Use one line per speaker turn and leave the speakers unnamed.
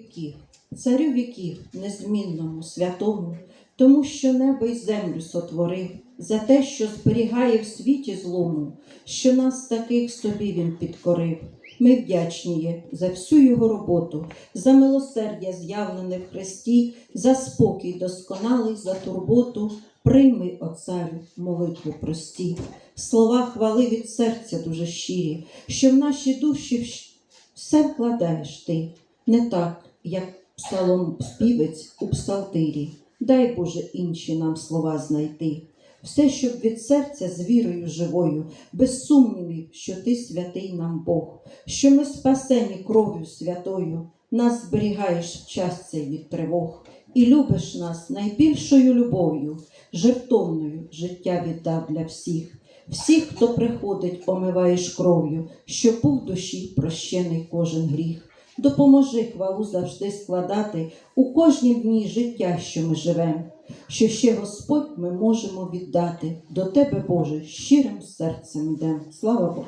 віків, царю віків, незмінному, святому, тому що небо й землю сотворив, за те, що зберігає в світі злому, що нас таких собі він підкорив. Ми вдячні є за всю його роботу, за милосердя, з'явлене в Христі, за спокій досконалий, за турботу. Прийми, о царю, молитву прості, слова хвали від серця дуже щирі, що в наші душі все вкладаєш ти, не так, як псалом співець у псалтирі. Дай Боже інші нам слова знайти. Все, щоб від серця з вірою живою, без сумнівів, що ти святий нам Бог, що ми спасені кров'ю святою, нас зберігаєш в час від тривог, і любиш нас найбільшою любов'ю, жертовною життя віддав для всіх. Всіх, хто приходить, омиваєш кров'ю, щоб був душі прощений кожен гріх. Допоможи хвалу завжди складати у кожні дні життя, що ми живемо, що ще Господь ми можемо віддати до Тебе, Боже, щирим серцем йдемо. Слава Богу!